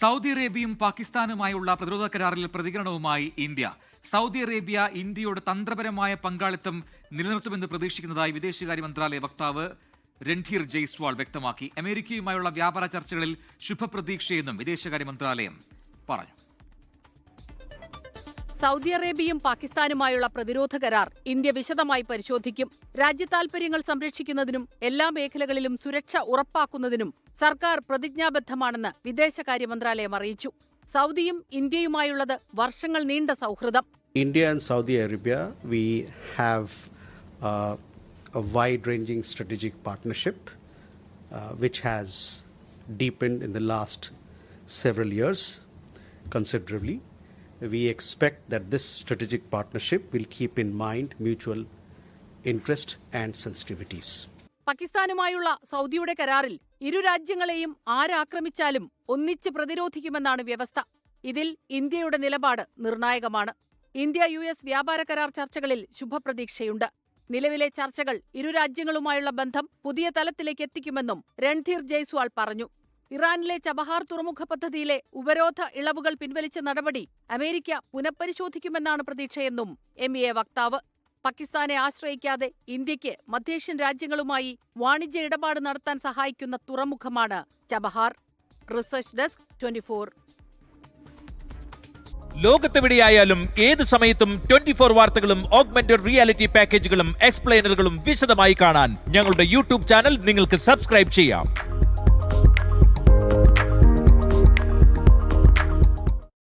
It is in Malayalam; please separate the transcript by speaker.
Speaker 1: സൗദി അറേബ്യയും പാകിസ്ഥാനുമായുള്ള പ്രതിരോധ കരാറിൽ പ്രതികരണവുമായി ഇന്ത്യ. സൗദി അറേബ്യ ഇന്ത്യയുടെ തന്ത്രപരമായ പങ്കാളിത്തം നിലനിർത്തുമെന്ന് പ്രതീക്ഷിക്കുന്നതായി വിദേശകാര്യ മന്ത്രാലയ വക്താവ് രൺധീർ ജയ്സ്വാൾ വ്യക്തമാക്കി. അമേരിക്കയുമായുള്ള വ്യാപാര ചർച്ചകളിൽ ശുഭപ്രതീക്ഷയെന്നും വിദേശകാര്യ മന്ത്രാലയം പറഞ്ഞു.
Speaker 2: സൗദി അറേബ്യയും പാകിസ്ഥാനുമായുള്ള പ്രതിരോധ കരാർ ഇന്ത്യ വിശദമായി പരിശോധിക്കും. രാജ്യതാൽപര്യങ്ങൾ സംരക്ഷിക്കുന്നതിനും എല്ലാ മേഖലകളിലും സുരക്ഷ ഉറപ്പാക്കുന്നതിനും സർക്കാർ പ്രതിജ്ഞാബദ്ധമാണെന്ന് വിദേശകാര്യ മന്ത്രാലയം അറിയിച്ചു. സൗദിയും ഇന്ത്യയുമായുള്ളത് വർഷങ്ങൾ നീണ്ട സൗഹൃദം.
Speaker 3: India and Saudi Arabia we have wide ranging strategic partnership which has deepened in the last several years considerably. We expect that this strategic partnership will keep in mind mutual interest and sensitivities.
Speaker 2: പാകിസ്ഥാനുമായുള്ള സൗദിയുടെ കരാറിൽ ഇരു രാജ്യങ്ങളെയും ആരാക്രമിച്ചാലും ഒന്നിച്ച് പ്രതിരോധിക്കുമെന്നാണ് വ്യവസ്ഥ. ഇതിൽ ഇന്ത്യയുടെ നിലപാട് നിർണായകമാണ്. ഇന്ത്യ യു എസ് വ്യാപാര കരാർ ചർച്ചകളിൽ ശുഭപ്രതീക്ഷയുണ്ട്. നിലവിലെ ചർച്ചകൾ ഇരു രാജ്യങ്ങളുമായുള്ള ബന്ധം പുതിയ തലത്തിലേക്ക് എത്തിക്കുമെന്നും രൺധീർ ജയ്സ്വാൾ പറഞ്ഞു. ഇറാനിലെ ചബഹാർ തുറമുഖ പദ്ധതിയിലെ ഉപരോധ ഇളവുകൾ പിൻവലിച്ച നടപടി അമേരിക്ക പുനഃപരിശോധിക്കുമെന്നാണ് പ്രതീക്ഷയെന്നും എം എ വക്താവ്. പാകിസ്ഥാനെ ആശ്രയിക്കാതെ ഇന്ത്യയ്ക്ക് മധ്യേഷ്യൻ രാജ്യങ്ങളുമായി വാണിജ്യ ഇടപാട് നടത്താൻ സഹായിക്കുന്ന തുറമുഖമാണ് Chabahar. Research desk twenty four
Speaker 4: ലോകത്തെവിടെയായാലും ഏത് സമയത്തും ട്വന്റി ഫോർ വാർത്തകളും ഓഗ്മെന്റഡ് റിയാലിറ്റി പാക്കേജുകളും എക്സ്പ്ലെയിനറുകളും വിശദമായി കാണാൻ ഞങ്ങളുടെ യൂട്യൂബ് ചാനൽ നിങ്ങൾക്ക് സബ്സ്ക്രൈബ് ചെയ്യാം.